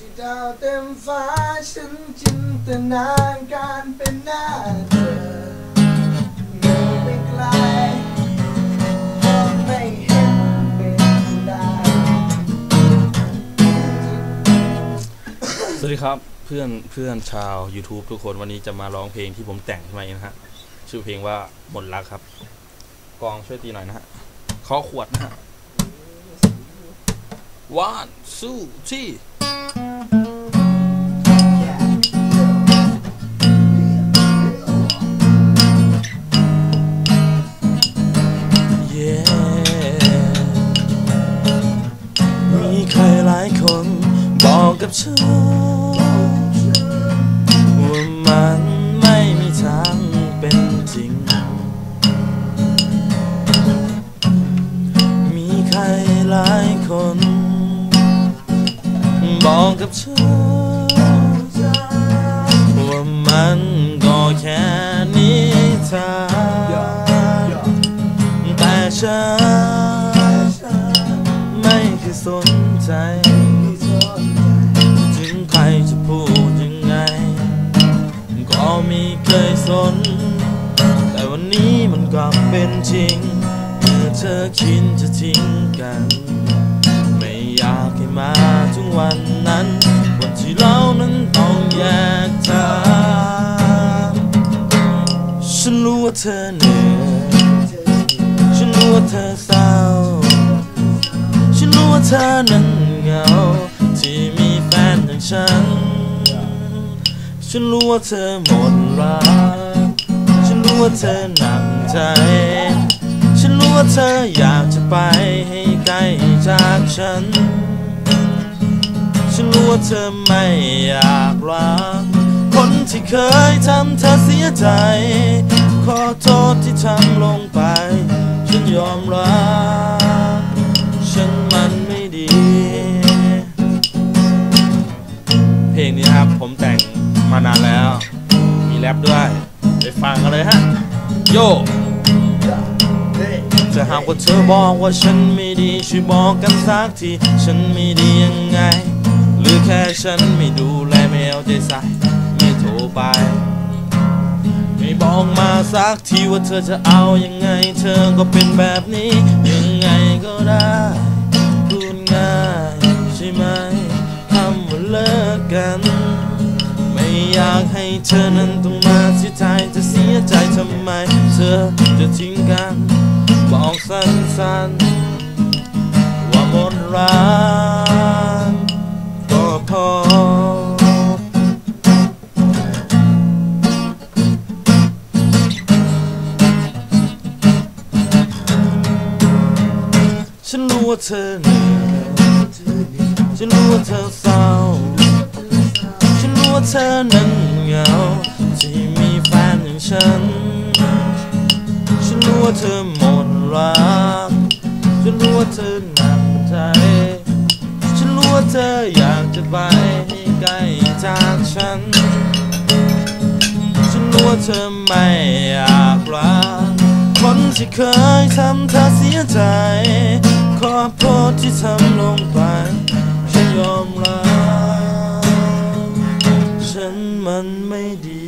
ที่ดาวเต็มฟ้าฉันจินตนาการเป็นหน้าเธอมื่อไม่ไกลมองไม่เห็นเป็นได้สวัสดีครับเพื่อนเพื่อนชาว YouTube ทุกคนวันนี้จะมาร้องเพลงที่ผมแต่งขึ้นมาเองนะฮะ ชื่อเพลงว่าหมดรักครับ กองช่วยตีหน่อยนะฮะขอขวดนะฮะ one two three ายคนบอกกับฉันว่ามันไม่มีทางเป็นจริง มีใครหลายคน บอกกับฉันว่ามันก็แค่นิทานแต่ฉัน สนใจ ถึงใครจะพูดยังไง ก็ไม่เคยสน แต่วันนี้มันกลับเป็นจริง เมื่อเธอคิดจะทิ้งกัน ไม่อยากให้มาถึงวันนั้น วันที่เรานั้นต้องแยกทางฉันรู้ว่าเธอเหนื่อยฉันรู้ว่าเธอ เธอนั้นเหงา ที่มีแฟนอย่างฉัน ฉันรู้ว่าเธอหมดรัก ฉันรู้ว่าเธอหนักใจ ฉันรู้ว่าเธออยากจะไปให้ไกลจากฉัน ฉันรู้ว่าเธอไม่อยากรัก คนที่เคยทำเธอเสียใจ ขอโทษที่ทำลงไป ฉันยอมรับ มานานแล้ว มีแรปด้วย ไปฟังกันเลยฮะ โยจะหากว่าเธอบอกว่าฉันไม่ดีช่วยบอกกันสักที ฉันไม่ดียังไง หรือแค่ฉันไม่ดูแลไม่เอาใจใส่ไม่โทรไป ไม่บอกมาสักทีว่าเธอจะเอายังไง เธอก็เป็นแบบนี้ยังไงก็ได้ อยากให้เธอนั้นต้องมาเสียใจจะเสียใจทำไม เธอจะทิ้งกันบอกสั้นๆว่าหมดรักก็พอฉันรู้ว่าเธอเหนื่อยฉันรู้ว่าเธอเศร้าฉัน ธอนั้นเหงาที่มีแฟนอย่างฉัน ฉันรู้ว่าเธอหมดรักฉันรู้ว่าเธอหนักใจ ฉันรู้ว่าเธออยากจะไปให้ไกลจากฉัน ฉันรู้ว่าเธอไม่อยากรักคนที่เคยทำเธอเสียใจ ขอโทษที่ทำลงไป ฉันยอมรับ มันไม่ดี